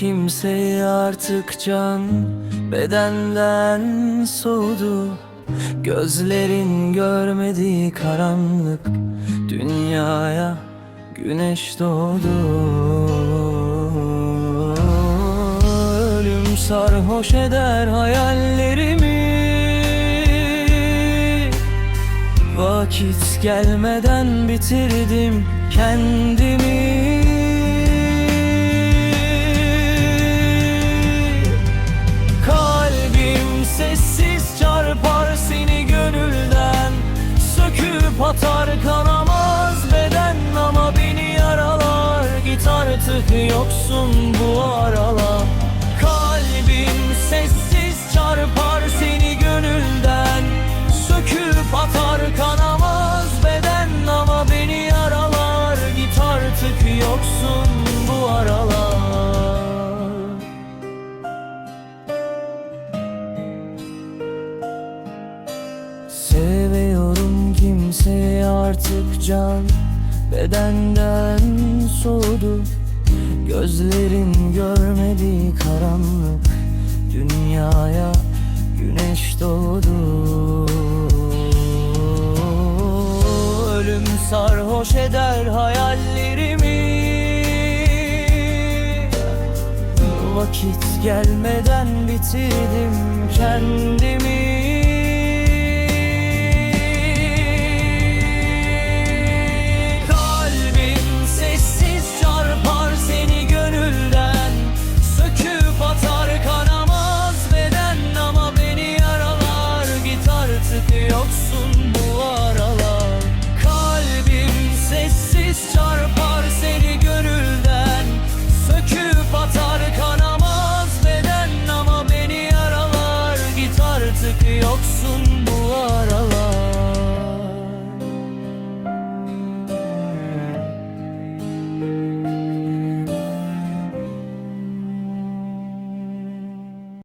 kimseye artık can. Bedenden soğudu. Gözlerin görmediği karanlık. Dünyaya güneş doğdu. Ölüm sarhoş eder hayallerimi. Vakit gelmeden bitirdim kendimi sessiz çarpar seni gönülden. Söküp atar kanamaz beden ama beni yaralar. Git artık yoksun bu aralar. Kalbim sessiz çarpar seni gönülden. Söküp atar kanamaz beden ama beni yaralar. Git artık yoksun Seviyorum kimseye artık can. Bedenden soğudu. Gözlerin görmediği karanlık. Dünyaya güneş doğdu. Ölüm sarhoş eder hayallerimi. Vakit gelmeden bitirdim kendimi yoksun bu ara.